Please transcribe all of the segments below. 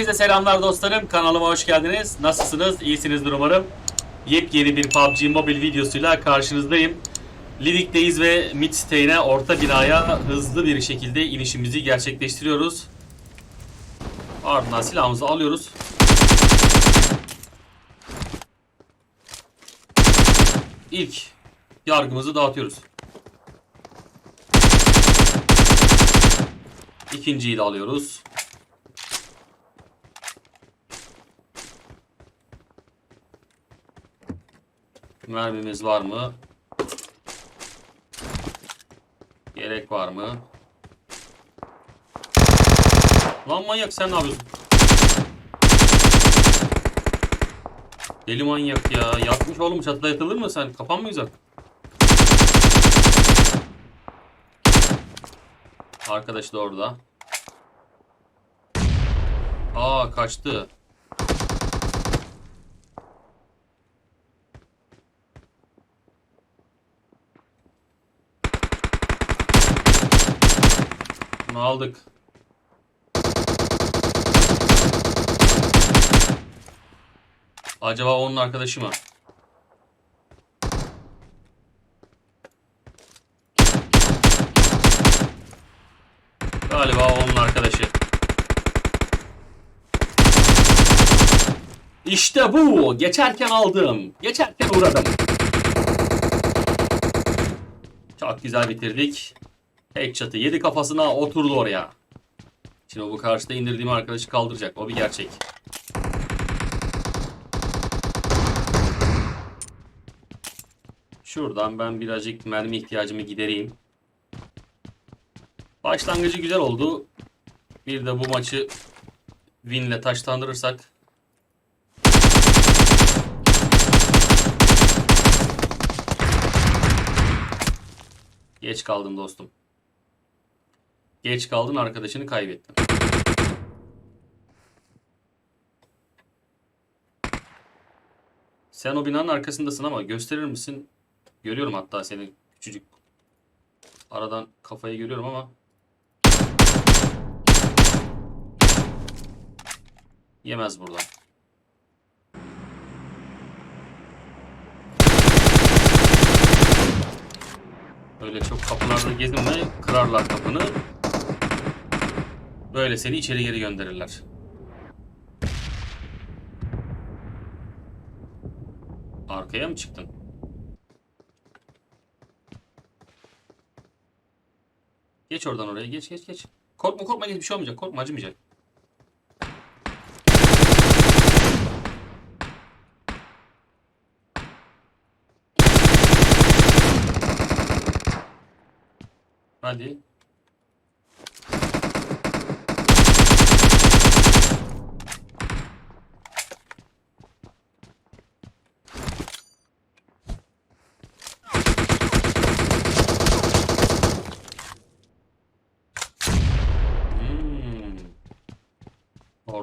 Herkese selamlar dostlarım. Kanalıma hoş geldiniz. Nasılsınız? İyisinizdir umarım. Yepyeni bir PUBG Mobile videosuyla karşınızdayım. Lidik'teyiz ve Midstein'e orta binaya hızlı bir şekilde inişimizi gerçekleştiriyoruz. Ardından silahımızı alıyoruz. İlk yargımızı dağıtıyoruz. İkinciyi de alıyoruz. Mermimiz var mı? Gerek var mı? Lan manyak sen ne yapıyorsun? Deli manyak ya. Yatmış oğlum çatıda yatılır mı sen? Kafan mı güzel? Arkadaş da orada. Aa kaçtı. Bunu aldık. Acaba onun arkadaşı mı? Galiba onun arkadaşı. İşte bu. Geçerken aldım. Geçerken uğradım. Çok güzel bitirdik. Tek çatı yedi kafasına oturdu oraya. Şimdi bu karşıda indirdiğim arkadaşı kaldıracak. O bir gerçek. Şuradan ben birazcık mermi ihtiyacımı gidereyim. Başlangıcı güzel oldu. Bir de bu maçı winle taşlandırırsak Geç kaldın dostum. Geç kaldın arkadaşını kaybettin. Sen o binanın arkasındasın ama gösterir misin? Görüyorum hatta seni küçücük. Aradan kafayı görüyorum ama. Yemez buradan. Öyle çok kapılarda gezinme, kırarlar kapını. Böyle seni içeri geri gönderirler. Arkaya mı çıktın? Geç oradan oraya, geç geç geç. Korkma korkma, bir şey olmayacak, korkma acımayacak. Hadi.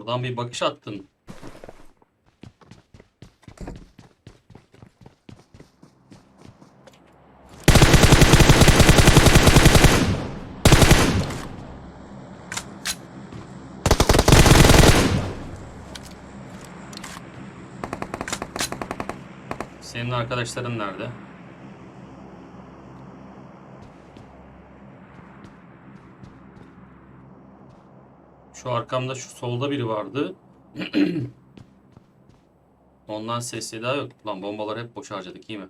Oradan bir bakış attın. Senin arkadaşların nerede? Şu arkamda şu solda biri vardı. Ondan ses daha yok. Lan bombaları hep boşa harcadık iyi mi?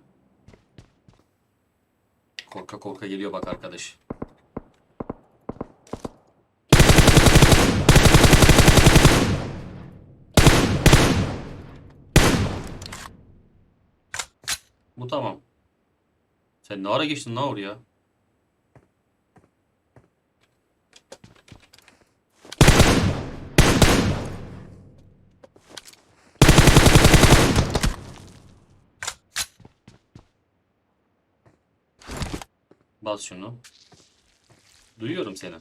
Korka korka geliyor bak arkadaş. Bu tamam. Sen ne ara geçtin lan oraya? Bas şunu. Duyuyorum seni.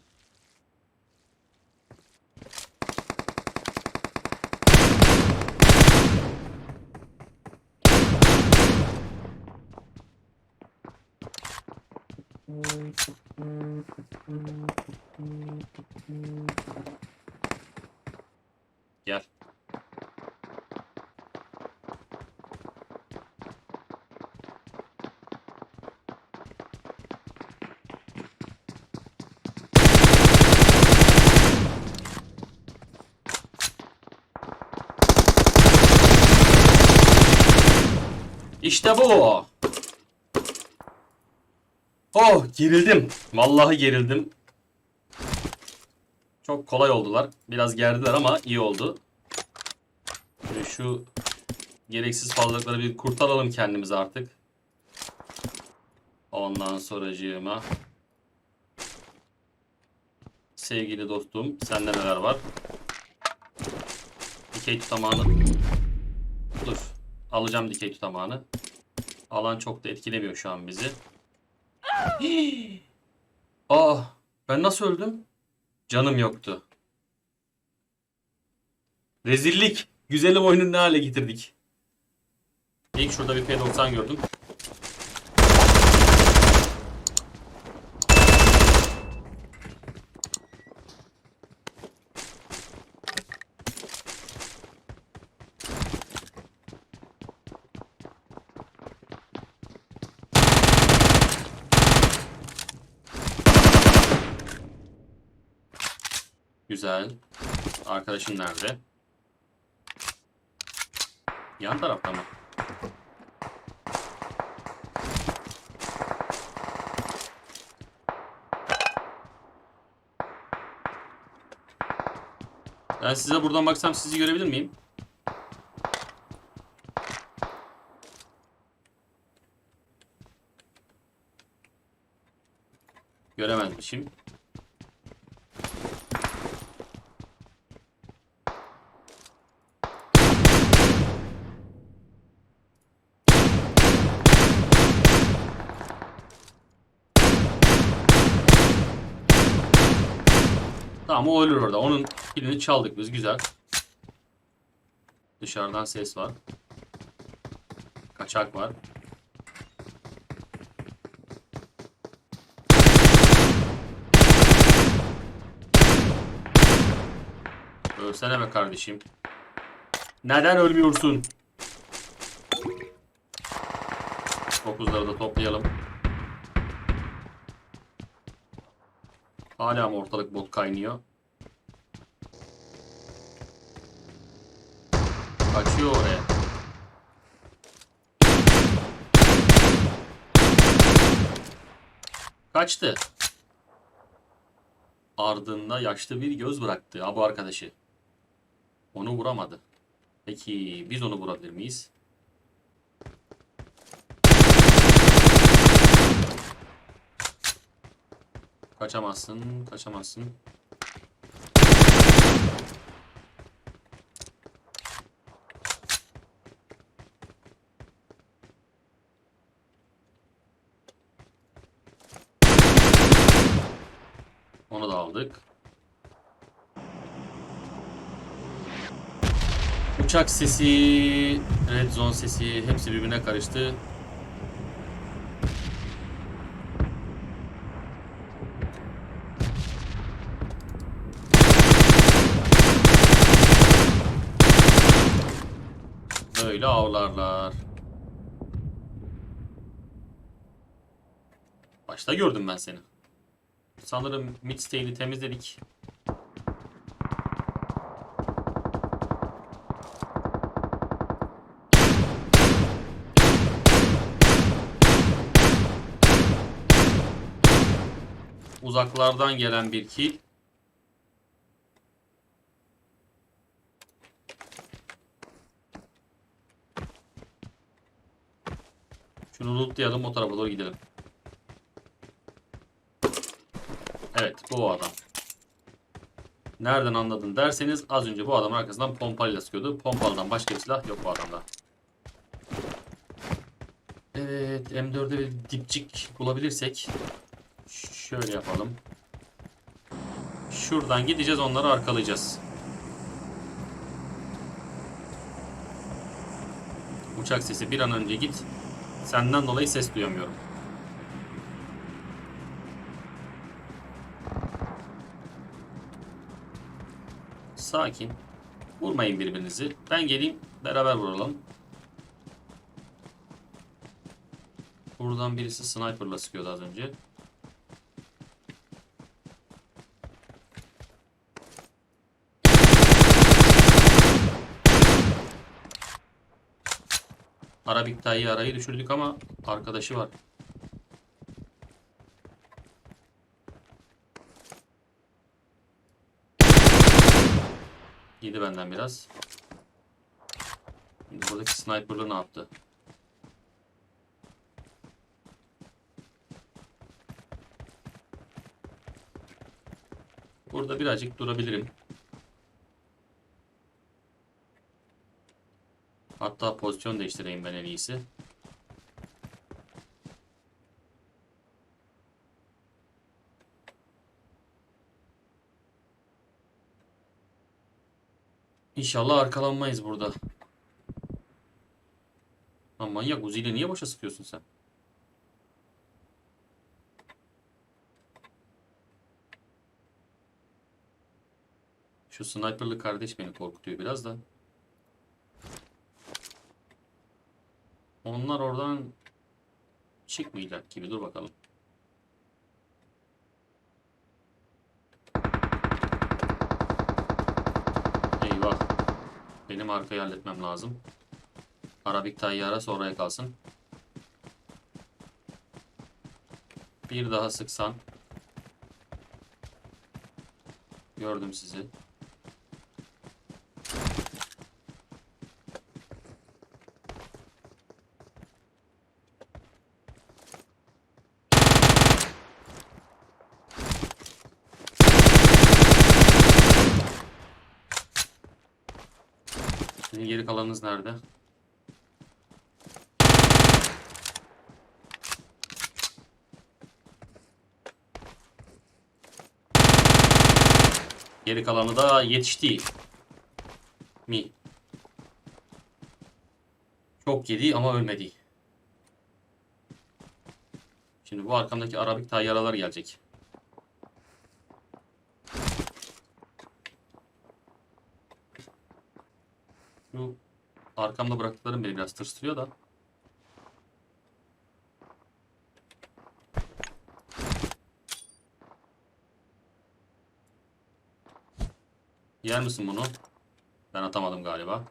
Gel. İşte bu. Oh gerildim. Vallahi gerildim. Çok kolay oldular. Biraz gerdiler ama iyi oldu. Şimdi şu gereksiz fazlalıkları bir kurtaralım kendimize artık. Ondan sonracığıma. Sevgili dostum, sende neler var? Tutamağını... Dur. Alacağım dikey tutamağını. Alan çok da etkilemiyor şu an bizi. Aa, ben nasıl öldüm? Canım yoktu. Rezillik. Güzelim oyunu ne hale getirdik. İlk şurada bir P90 gördüm. Güzel. Arkadaşın nerede? Yan tarafta mı? Ben size buradan baksam sizi görebilir miyim? Göremezmişim. Tamam o ölür orada. Onun pilini çaldık biz. Güzel. Dışarıdan ses var. Kaçak var. Ölsene be kardeşim. Neden ölmüyorsun? Dokuzları da toplayalım. Hala mı ortalık bot kaynıyor? Kaçıyor oraya. Kaçtı. Ardında yaşlı bir göz bıraktı ha bu arkadaşı. Onu vuramadı. Peki biz onu vurabilir miyiz? Kaçamazsın, kaçamazsın. Onu da aldık. Uçak sesi, red zone sesi hepsi birbirine karıştı. Böyle avlarlar. Başta gördüm ben seni. Sanırım midstay'ini temizledik. Uzaklardan gelen bir kill. Şunu lootlayalım o tarafa doğru gidelim. Evet bu adam. Nereden anladın derseniz az önce bu adamın arkasından pompayla sıkıyordu. Pompalıdan başka bir silah yok bu adamda. Evet M4'de bir dipçik bulabilirsek şöyle yapalım. Şuradan gideceğiz onları arkalayacağız. Uçak sesi bir an önce git. Senden dolayı ses duyamıyorum. Sakin. Vurmayın birbirinizi. Ben geleyim beraber vuralım. Buradan birisi sniperla sıkıyordu az önce. Arabik Tayyı arayı düşürdük ama arkadaşı var. Yedi benden biraz. Şimdi buradaki sniper'lı ne yaptı? Burada birazcık durabilirim. Hatta pozisyon değiştireyim ben en iyisi. İnşallah arkalanmayız burada. Lan manyak Uzi'yle niye boşa sıkıyorsun sen? Şu sniperlı kardeş beni korkutuyor biraz da. Onlar oradan çıkmayacak gibi. Dur bakalım. Benim arkayı halletmem lazım. Arabik tayyara sonraya kalsın. Bir daha sıksan. Gördüm sizi. Sizin geri kalanınız nerede? Geri kalanı da yetişti. Mi? Çok yedi ama ölmedi. Şimdi bu arkamdaki Arabik tayyaralar gelecek. Şu arkamda bıraktıklarım beni biraz tırstırıyor da. Yer misin bunu? Ben atamadım galiba.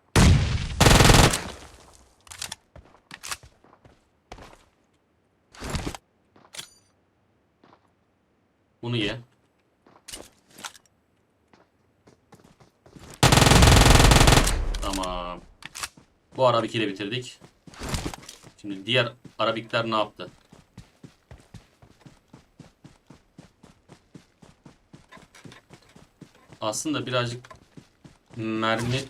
Bunu ye. Tamam. Bu Arabik'i de bitirdik. Şimdi diğer Arabikler ne yaptı? Aslında birazcık mermi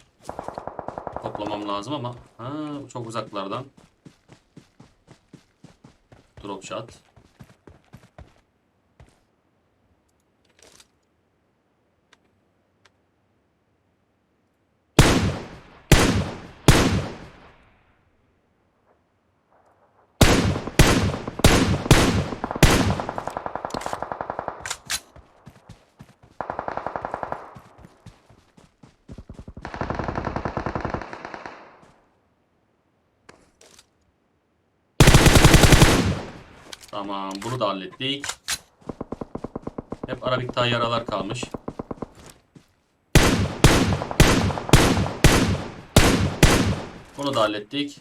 toplamam lazım ama ha, çok uzaklardan. Drop shot. Tamam bunu da hallettik. Hep Arabik tayyaralar kalmış. Bunu da hallettik.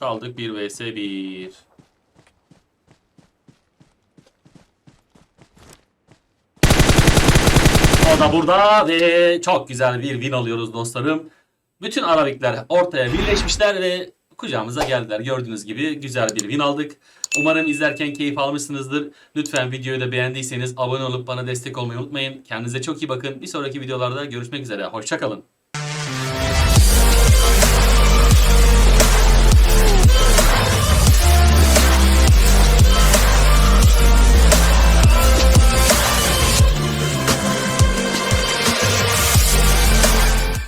Kaldık 1 vs 1. O da burada ve çok güzel bir win alıyoruz dostlarım. Bütün Arabikler ortaya birleşmişler ve kucağımıza geldiler. Gördüğünüz gibi güzel bir win aldık. Umarım izlerken keyif almışsınızdır. Lütfen videoyu da beğendiyseniz abone olup bana destek olmayı unutmayın. Kendinize çok iyi bakın. Bir sonraki videolarda görüşmek üzere. Hoşçakalın.